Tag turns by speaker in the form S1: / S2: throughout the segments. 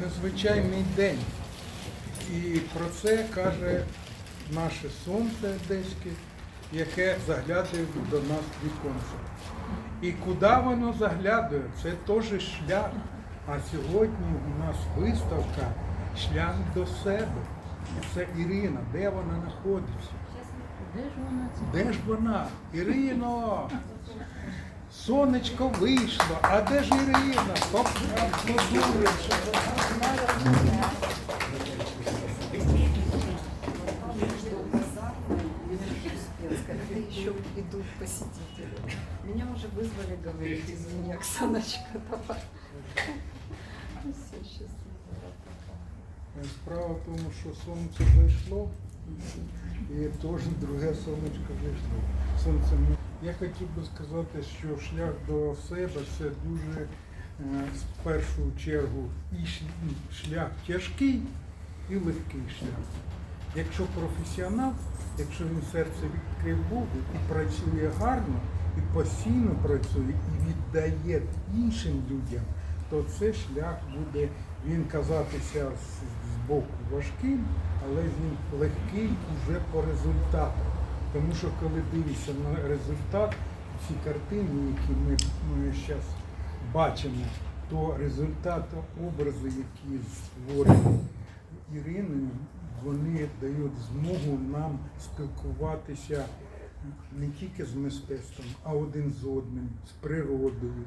S1: незвичайний день. І про це каже наше сонце одеське, яке заглядає до нас віконце. І куди воно заглядає? Це теж шлях. А сьогодні у нас виставка Шлях до себе. І це Ірина. Де вона знаходиться?
S2: Де ж вона?
S1: Де ж вона? Ірино! Сонечко вийшло. А де ж Ірина? Стоп,
S3: еще идут посетители. Меня уже вызвали говорить, извини, Оксаночка, давай. Ну, все, счастливо.
S1: Справа в тому, що сонце зайшло, і теж друге сонечко зайшло. Сонце не- Я хотів би сказати, що шлях до себе це дуже е, в першу чергу і шлях тяжкий, і легкий шлях. Якщо професіонал, якщо він серце відкрив Богу і працює гарно, і постійно працює, і віддає іншим людям, то цей шлях буде він казатися з, боку важким, але він легкий уже по результату. Тому що коли дивишся на результат, ці картини, які ми, зараз бачимо, то результат образи, які створені Іриною, вони дають змогу нам спілкуватися не тільки з мистецтвом, а один з одним, з природою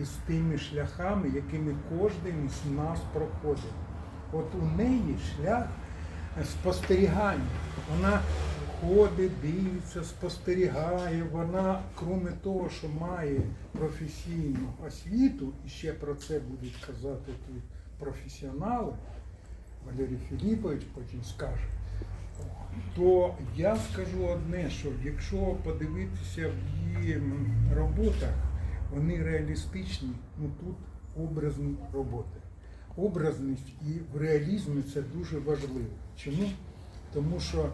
S1: і з тими шляхами, якими кожен з нас проходить. От у неї шлях спостерігання. Вона ходить, дивиться, спостерігає. Вона, крім того, що має професійну освіту, і ще про це будуть казати тут професіонали, Валерій Філіпович потім скаже, то я скажу одне, що якщо подивитися в її роботах, вони реалістичні, ну тут образні роботи. Образність і в реалізмі це дуже важливо. Чому? Тому що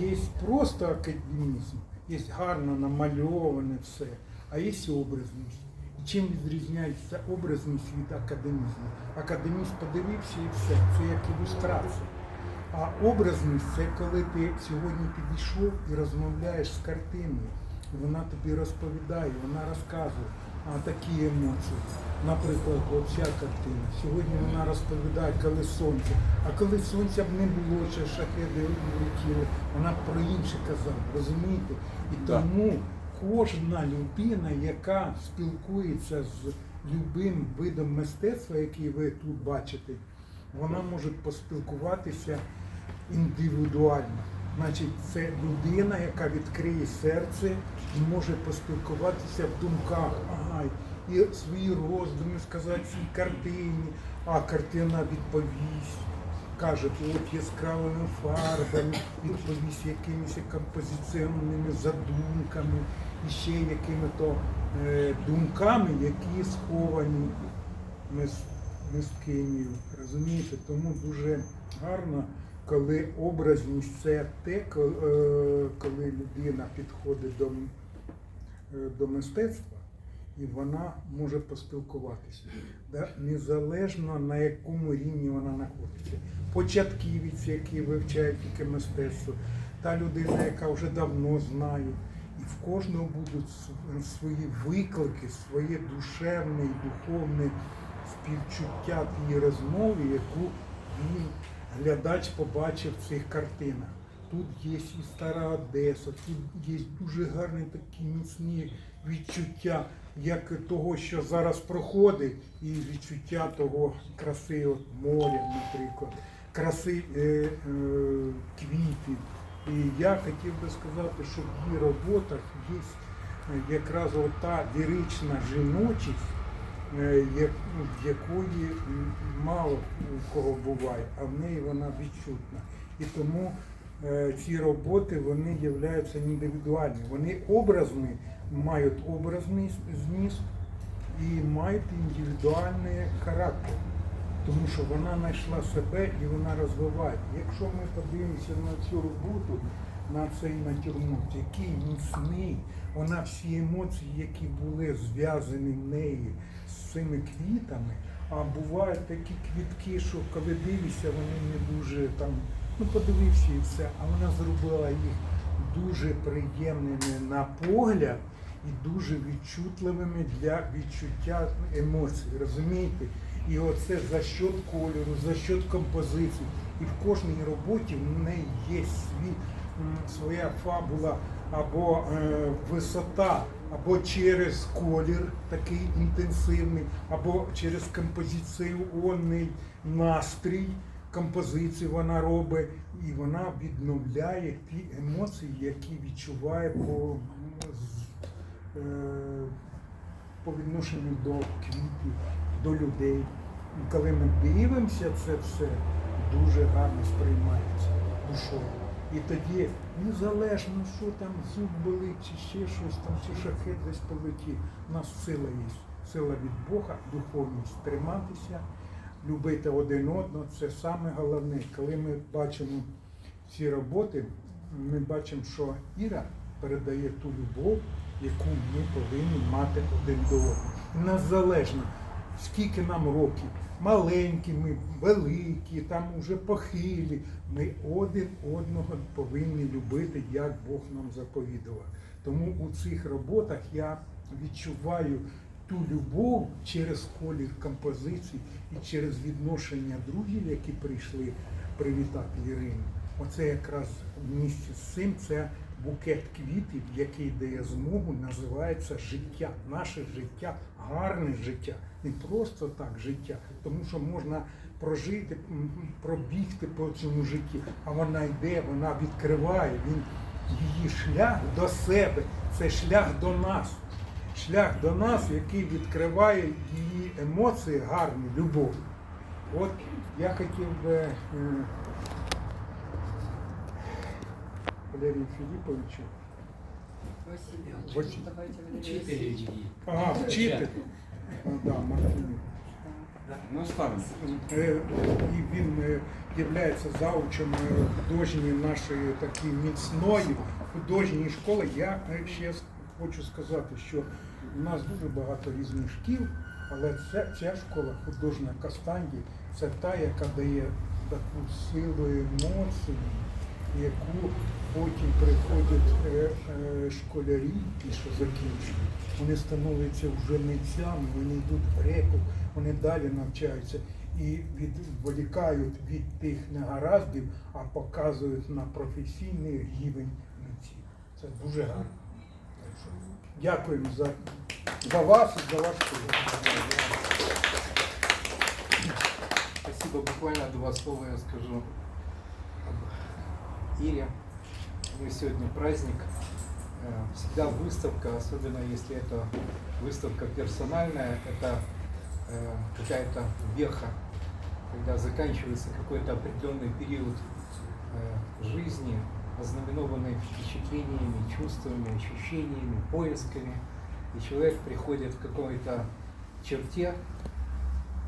S1: є просто академізм, є гарно намальоване все, а є образність. Чим відрізняється образність від академізму? Академіст подивився і все, це як ілюстрація. А образність це коли ти сьогодні підійшов і розмовляєш з картиною. Вона тобі розповідає, вона розказує а, такі емоції. Наприклад, оця картина. Сьогодні вона розповідає, коли сонце. А коли сонця б не було, чи шахеди летіли, вона б про інше казала, розумієте? І тому кожна людина, яка спілкується з любим видом мистецтва, який ви тут бачите, вона може поспілкуватися індивідуально. Значить, це людина, яка відкриє серце і може поспілкуватися в думках, ага, і свої роздуми сказати цій картині, а картина відповість. Каже, от яскравими фарбами, відповість якимись композиціонними задумками і ще якими-то е, думками, які сховані мис- мисткинею. Розумієте? Тому дуже гарно, коли образність це те, е, коли людина підходить до, е, до мистецтва і вона може поспілкуватися. Да? Незалежно на якому рівні вона знаходиться. Початківець, який вивчає тільки мистецтво, та людина, яка вже давно знає. І в кожного будуть свої виклики, своє душевне і духовне співчуття тієї розмови, яку він, глядач, побачив в цих картинах. Тут є і стара Одеса, тут є дуже гарні такі міцні відчуття, як того, що зараз проходить, і відчуття того краси от моря, наприклад, краси е, е, квітів. І я хотів би сказати, що в її роботах є е, якраз та лірична жіночість, е, ну, якої мало у кого буває, а в неї вона відчутна. І тому ці роботи вони являються індивідуальні. Вони образні, мають образний зміст і мають індивідуальний характер. Тому що вона знайшла себе і вона розвиває. Якщо ми подивимося на цю роботу, на цей натюрморт, який міцний, вона всі емоції, які були зв'язані в неї з цими квітами, А бувають такі квітки, що коли дивишся, вони не дуже там, ну подивився і все, а вона зробила їх дуже приємними на погляд і дуже відчутливими для відчуття емоцій, розумієте? І оце за счет кольору, за счет композиції. І в кожній роботі в неї є свій, своя фабула або е, висота, або через колір такий інтенсивний, або через композиційний настрій композиції вона робить, і вона відновляє ті емоції, які відчуває по, е, по відношенню до квітів, до людей. І коли ми дивимося це все, дуже гарно сприймається душою. І тоді незалежно, що там зуб болить, чи ще щось там, чи шахет десь полетів, у нас сила є. Сила від Бога, духовність триматися, любити один одного. Це саме головне. Коли ми бачимо ці роботи, ми бачимо, що Іра передає ту любов, яку ми повинні мати один до одного. Незалежно, скільки нам років, маленькі ми, великі, там уже похилі, ми один одного повинні любити, як Бог нам заповідував. Тому у цих роботах я відчуваю ту любов через колір композицій і через відношення друзів, які прийшли привітати Ірину. Оце якраз в місці з цим це букет квітів, який дає змогу, називається життя. Наше життя, гарне життя, не просто так життя, тому що можна прожити, пробігти по цьому житті, а вона йде, вона відкриває. Він її шлях до себе, це шлях до нас. Шлях до нас, який відкриває її емоції, гарні, любов. От я хотів би Валерію Філіповичу.
S4: Четыре.
S1: Ага, вчитель. А, да, Мартинюк.
S4: Ну.
S1: Е, І він е, є заучем е, художньої нашої такої міцної художньої школи. Я ще хочу сказати, що у нас дуже багато різних шкіл, але це, ця школа художня Кастанді це та, яка дає таку силу емоцій, яку потім приходять е, е, школярі, ті, що закінчують. Вони становляться вже митцями, вони йдуть в греку, вони далі навчаються і відволікають від тих негараздів, а показують на професійний рівень митців. Це дуже гарно. Дякуємо за, за вас і за ваш.
S4: Спасибо. Буквально два слова я скажу об Ире. Мы сегодня праздник. Э, Всегда выставка, особенно если это выставка персональная, это э, какая-то веха, когда заканчивается какой-то определенный период э, жизни, ознаменованный впечатлениями, чувствами, ощущениями, поисками. И человек приходит к какой-то черте,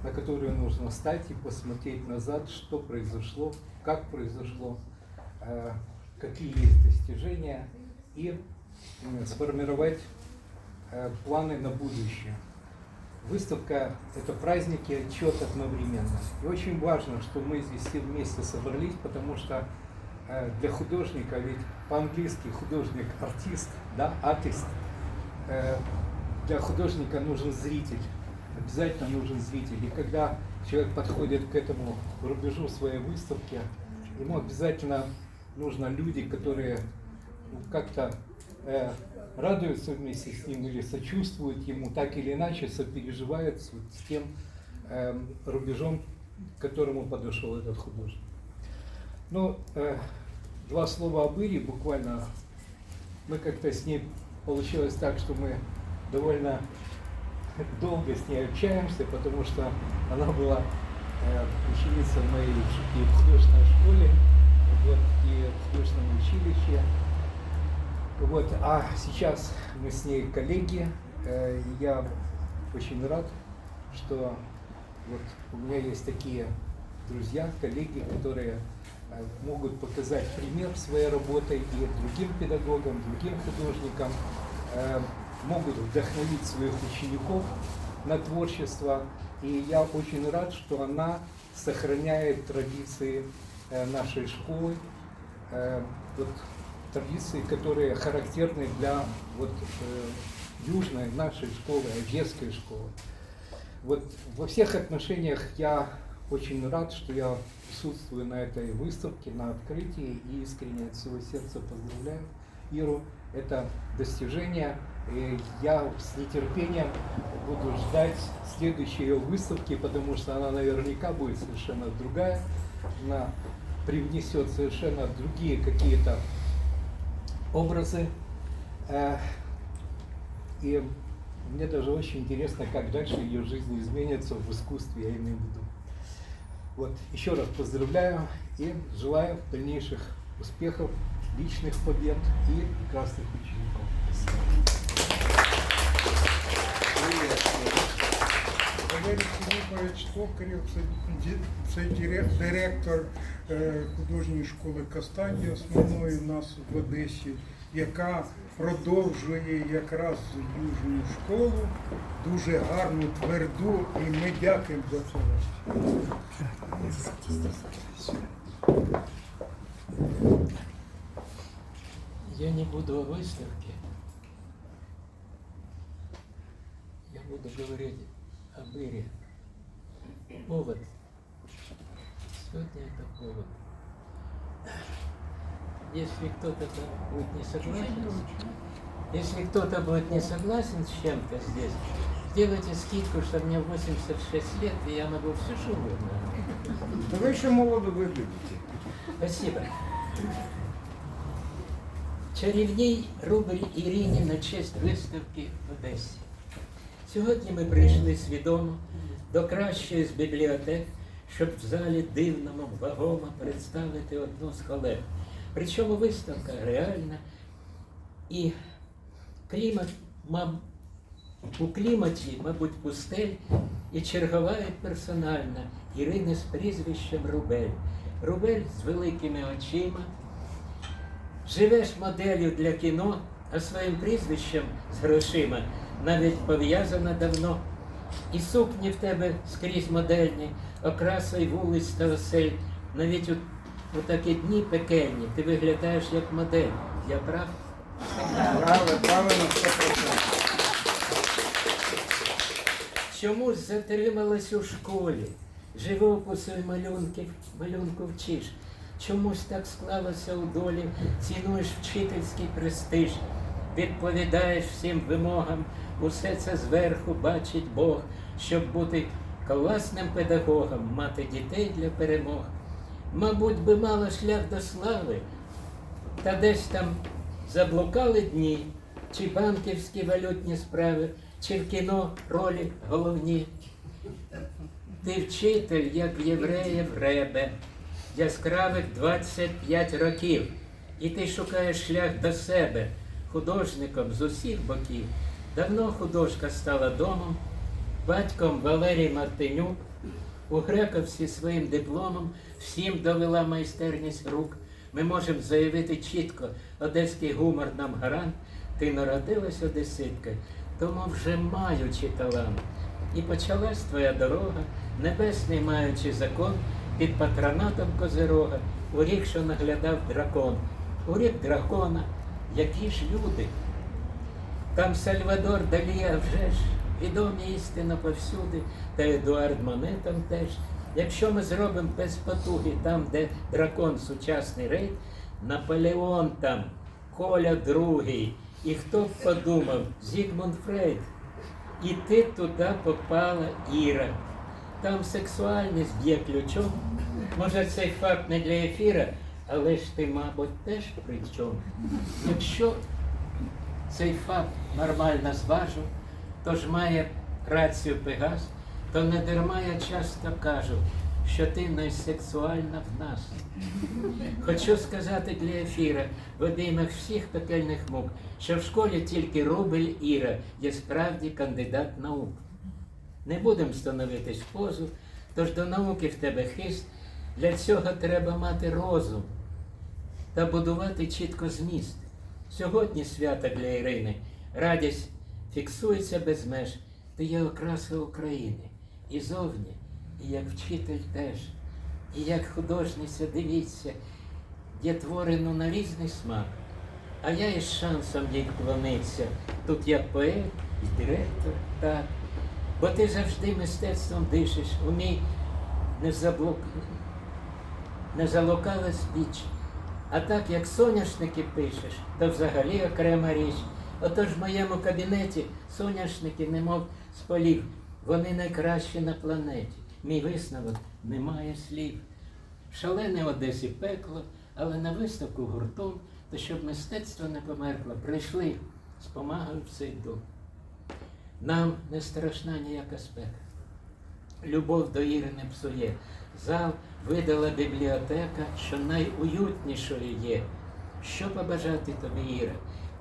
S4: на которую нужно встать и посмотреть назад, что произошло, как произошло, э, какие есть достижения, и сформировать э, планы на будущее. Выставка – это праздник и отчет одновременно. И очень важно, что мы здесь все вместе собрались, потому что для художника, ведь по-английски художник – артист, да, артист, Э, для художника нужен зритель, обязательно нужен зритель. И когда человек подходит к этому рубежу своей выставки, ему обязательно нужно люди, которые как-то э, радуются вместе с ним или сочувствуют ему, так или иначе сопереживают с, тем э, рубежом, к которому подошел этот художник. Ну, э, два слова об Ире буквально. Мы как-то с ней получилось так, что мы довольно долго с ней общаемся, потому что она была э, ученицей в моей и в художественной школе, вот, и в художественном училище. Вот, а сейчас мы с ней коллеги, э, я очень рад, что вот у меня есть такие друзья, коллеги, которые могут показать пример своей работой и другим педагогам, другим художникам, э, могут вдохновить своих учеников на творчество. И я очень рад, что она сохраняет традиции э, нашей школы, э, вот, традиции, которые характерны для вот, южной нашей школы, одесской школы. Вот во всех отношениях я очень рад, что я присутствую на этой выставке, на открытии и искренне от всего сердца поздравляю Иру. Это достижение. И я с нетерпением буду ждать следующей ее выставки, потому что она наверняка будет совершенно другая. Она привнесет совершенно другие какие-то образы. Э, И мне даже очень интересно, как дальше ее жизнь изменится в искусстве, я имею в виду. Вот, еще раз поздравляю и желаю дальнейших успехов, личных побед и прекрасных учеников.
S1: Ді- це дирек- директор е, художньої школи Кастані основної у нас в Одесі, яка продовжує якраз южну школу, дуже гарну, тверду, і ми дякуємо за це.
S5: Я не буду о выставке. Я буду говорить об Ире. Повод. Сегодня это повод. Если кто-то будет не согласен, если кто-то будет не согласен с чем-то здесь, сделайте скидку, что мне 86 лет, и я могу все что угодно.
S6: Да вы еще молодо выглядите.
S5: Спасибо. Чарівній рубль Ірині на честь виставки в Одесі. Сьогодні ми прийшли свідомо до кращої з бібліотек, щоб в залі дивному, вагомо представити одну з колег. Причому виставка реальна і клімат, маб, у кліматі, мабуть, пустель і чергова персональна Ірини з прізвищем Рубель. Рубель з великими очима. Живеш моделлю для кіно, а своїм прізвищем з грошима навіть пов'язана давно. І сукні в тебе скрізь модельні, окрасою вулиць та осель. Навіть у, у такі дні пекельні ти виглядаєш як модель. Я прав?
S6: Правы, правы на 100%.
S5: Чомусь затрималась у школі, живопису і малюнків, малюнку вчиш. Чомусь так склалося у долі, цінуєш вчительський престиж, відповідаєш всім вимогам, усе це зверху бачить Бог, щоб бути класним педагогом, мати дітей для перемог. Мабуть, би мала шлях до слави, та десь там заблукали дні, чи банківські валютні справи, чи в кіно ролі головні. Ти вчитель, як в євреїв ребе, яскравих 25 років, і ти шукаєш шлях до себе, художником з усіх боків. Давно художка стала домом, батьком Валерій Мартинюк, у Грековці своїм дипломом всім довела майстерність рук. Ми можемо заявити чітко, одеський гумор нам гарант, ти народилась одеситкою, тому вже маючи талант. І почалась твоя дорога, небесний маючи закон, під патронатом Козирога, у рік, що наглядав дракон, у рік дракона, які ж люди. Там Сальвадор Далі, а вже ж відомі істина повсюди, та Едуард Моне там теж. Якщо ми зробимо без потуги там, де дракон сучасний рейд, Наполеон там, Коля Другий, і хто б подумав, Зігмунд Фрейд. І ти туди попала Іра. Там сексуальність б'є ключом. Може, цей факт не для ефіра, але ж ти, мабуть, теж при чому. Якщо цей факт нормально зважу, то ж має рацію Пегас, то не дарма я часто кажу, що ти найсексуальна в нас. Хочу сказати для ефіра в обіймах всіх пекельних мук, що в школі тільки Рубель Іра є справді кандидат наук. Не будемо становитись позу, тож до науки в тебе хист. Для цього треба мати розум та будувати чітко зміст. Сьогодні свято для Ірини. Радість фіксується без меж. Ти є окраса України. І зовні, і як вчитель теж, і як художниця, дивіться, є творено на різний смак. А я із шансом їй вклонився. Тут як поет і директор, так. Бо ти завжди мистецтвом дишиш, умій не заблук... не залокала спіч. А так як соняшники пишеш, то взагалі окрема річ. Отож в моєму кабінеті соняшники, немов з полів, вони найкращі на планеті. Мій висновок немає слів. Шалене Одесі пекло, але на виставку гуртом, то щоб мистецтво не померкло, прийшли з помагою в цей дом. Нам не страшна ніяка спека. Любов до Іри не псує. Зал видала бібліотека, що найуютнішою є. Що побажати тобі, Іра,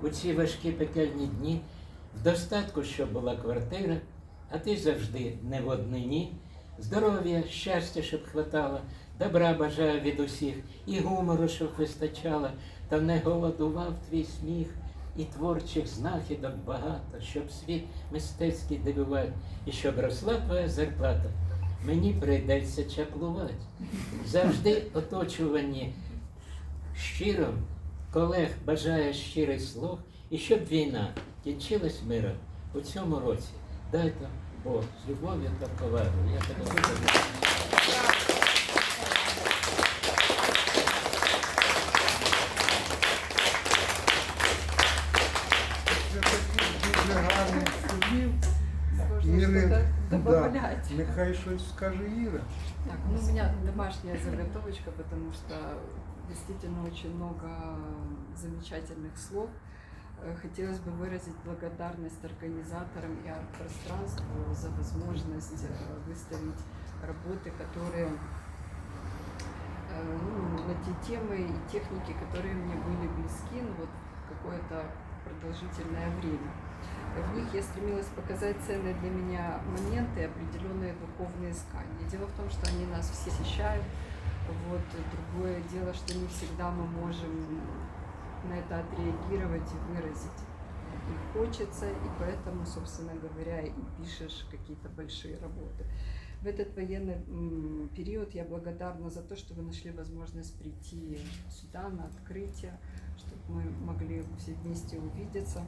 S5: у ці важкі пекельні дні, в достатку, щоб була квартира, а ти завжди не в однині. Здоров'я, щастя, щоб хватало, добра бажаю від усіх, і гумору, щоб вистачало, та не голодував твій сміх, і творчих знахідок багато, щоб світ мистецький дивувати, і щоб росла твоя зарплата. Мені прийдеться чаклувати. Завжди оточувані щиро, колег бажає щирий слух, і щоб війна кінчилась миром у цьому році. Дайте Бог з любов'ю та повагою. Я тебе дуже люблю.
S1: Це таких дуже гарних слів.
S3: Сложно
S1: Іри,
S3: что-то
S1: да,
S3: добавлять.
S1: нехай щось скаже Іра.
S3: Так, ну, у меня домашняя заготовочка, потому что действительно очень много замечательных слов. Э, Хотелось бы выразить благодарность организаторам и арт-пространству за возможность э, выставить работы, которые э, ну, на те темы и техники, которые мне были близки ну, вот, какое-то продолжительное время. В них я стремилась показать ценные для меня моменты и определенные духовные искания. Дело в том, что они нас все посещают. Вот. Другое дело, что не всегда мы можем на это отреагировать и выразить. И хочется, и поэтому, собственно говоря, и пишешь какие-то большие работы. В этот военный период я благодарна за то, что вы нашли возможность прийти сюда на открытие, чтобы мы могли все вместе увидеться.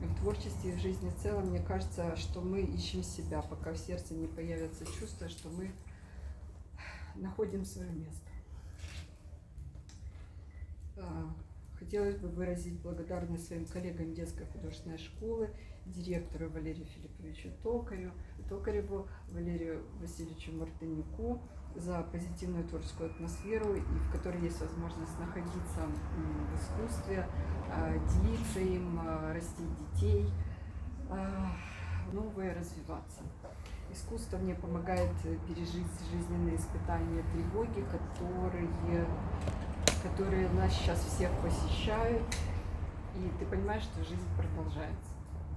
S3: В творчестве и в жизни целом, мне кажется, что мы ищем себя, пока в сердце не появится чувство, что мы находим свое место. Хотелось бы выразить благодарность своим коллегам детской художественной школы, директору Валерию Филипповичу Токарю, Токареву, Валерию Васильевичу Мартынюку за позитивную творческую атмосферу, и в которой есть возможность находиться в искусстве, а, делиться им, а, растить детей, а, новое развиваться. Искусство мне помогает пережить жизненные испытания, тревоги, которые, которые нас сейчас всех посещают. И ты понимаешь, что жизнь продолжается.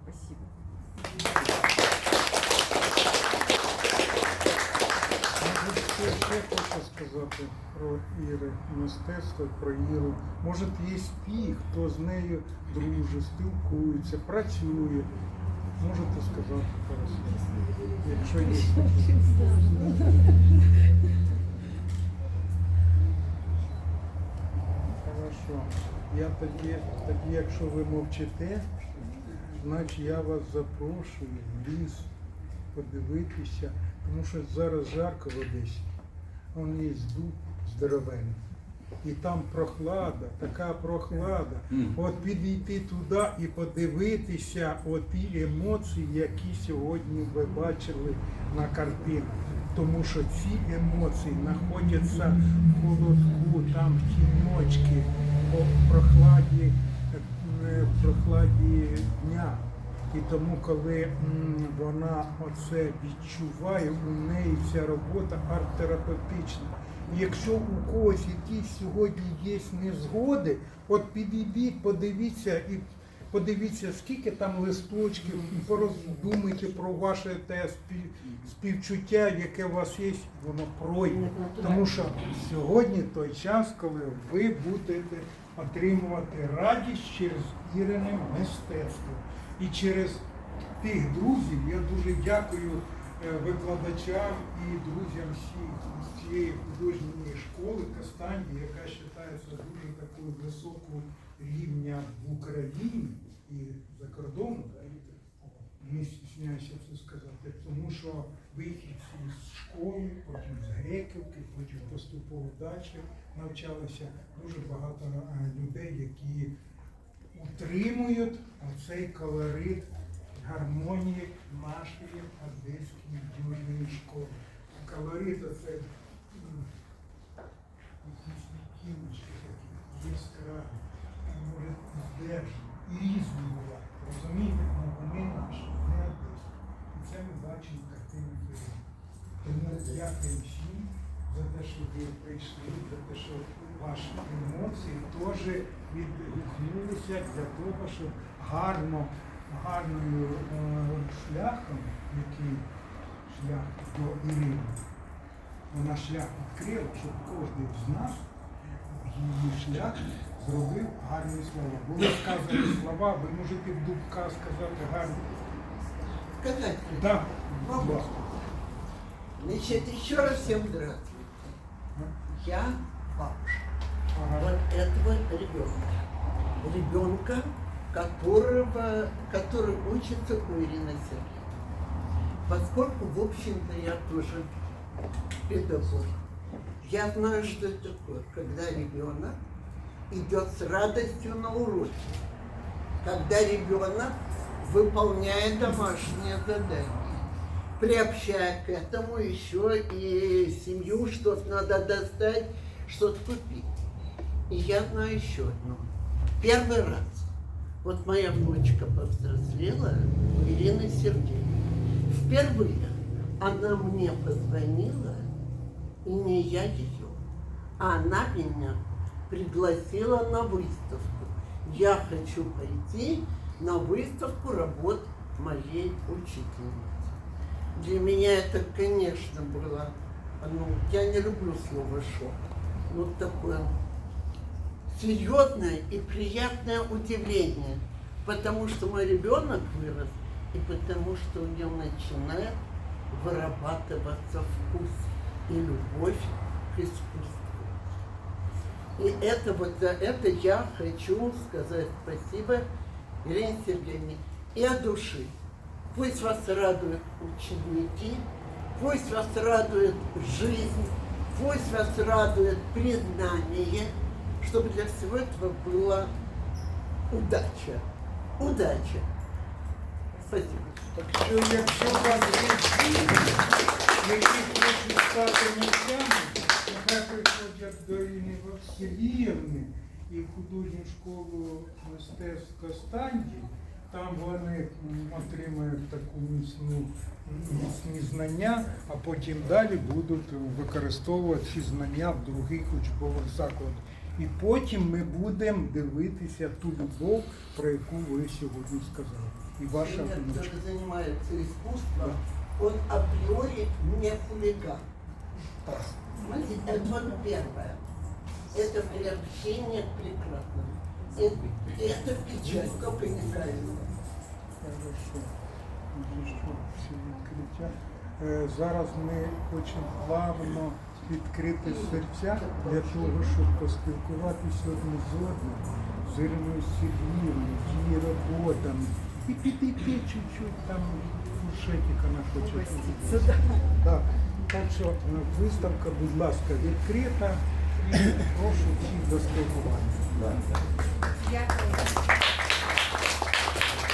S3: Спасибо.
S1: Ще хоче сказати про Іри мистецтво, про Іру. Може, є ті, хто з нею дружить, спілкується, працює. Можете сказати слів, якщо є. Я тоді, тоді, якщо ви мовчите, значить я вас запрошую в ліс подивитися, тому що зараз жарко в Одесі. Вон є дуб здоровенний. І там прохлада, така прохлада. От підійти туди і подивитися оті емоції, які сьогодні ви бачили на картинах. Тому що ці емоції знаходяться в холодку, там в тіночки, в прохладі, е, прохладі дня. І тому, коли вона оце відчуває, у неї ця робота арт-терапевтична. Якщо у когось якісь сьогодні є незгоди, от підійдіть, подивіться і подивіться, скільки там листочків, і пороздумайте про ваше те співчуття, яке у вас є, воно пройде. Тому що сьогодні той час, коли ви будете отримувати радість через ірине мистецтво. І через тих друзів я дуже дякую е, викладачам і друзям всіх цієї художньої школи Кастанді, яка вважається дуже такою високою рівня в Україні і за кордоном. Не стісняюся це сказати, тому що вихідці з школи, потім з Греківки, потім поступово далі навчалися дуже багато е, людей, які утримують оцей колорит гармонії нашої одеської южної школи. Колорит це м, якісь такі яскраві, і, різні бувають. Розумієте, ну вони наші, не одеські. І це ми бачимо картину Києва. Тому дякую всім за те, що ви прийшли, за те, що ваші емоції теж відгукнулися для того, щоб гарно, гарною е, шляхом, який шлях до Ірини, вона шлях відкрила, щоб кожен з нас її шлях зробив гарні слова. Були сказані слова, ви можете в дубка сказати гарні.
S7: Сказать,
S1: Так, будь ласка.
S7: значит, еще раз всем здравствуйте. Я бабушка
S1: Ага.
S7: вот этого ребенка. Ребенка, которого, который учится у Ирины Сергеевны. Поскольку, в общем-то, я тоже педагог. Я знаю, что это такое, когда ребенок идет с радостью на уроки. Когда ребенок выполняет домашнее задание. Приобщая к этому еще и семью, что-то надо достать, что-то купить. И я знаю еще одно. Первый раз. Вот моя внучка повзрослела у Ирины Сергеевны. Впервые она мне позвонила, и не я ее, а она меня пригласила на выставку. Я хочу пойти на выставку работ моей учительницы. Для меня это, конечно, было, ну, я не люблю слово шок, но такое серьезное и приятное удивление, потому что мой ребенок вырос, и потому что у него начинает вырабатываться вкус и любовь к искусству. И это вот за это я хочу сказать спасибо Ирине Сергеевне и от души. Пусть вас радуют ученики, пусть вас радует жизнь, пусть вас радует признание, чтобы для всего этого была удача. Удача. Спасибо.
S1: Так що якщо у вас є діти, які хочуть стати нехай приходять до Інни Васильівни і в художню школу мистецтв Костанді, там вони отримають таку міцну міцні знання, а потім далі будуть використовувати ці знання в других учбових закладах. І потім ми будемо дивитися ту любов, про яку ви сьогодні сказали. І ваша внучка.
S7: который занимается искусством, он априори не хулиган. Понимаете, Это вот первое. Это приобщение к прекрасному. Это, это печать, как и неправильно.
S1: Хорошо. Дуже що всі відкриття. Е, Зараз ми хочемо плавно відкрити серця для того, щоб поспілкуватися одне з одним, з Іриною Сергіївною, з її роботами. І підійти чуть-чуть там фуршетик вона хоче.
S3: Угоститься, да.
S1: Так. Так що е, виставка, будь ласка, відкрита і прошу всіх до спілкування.
S8: Дякую.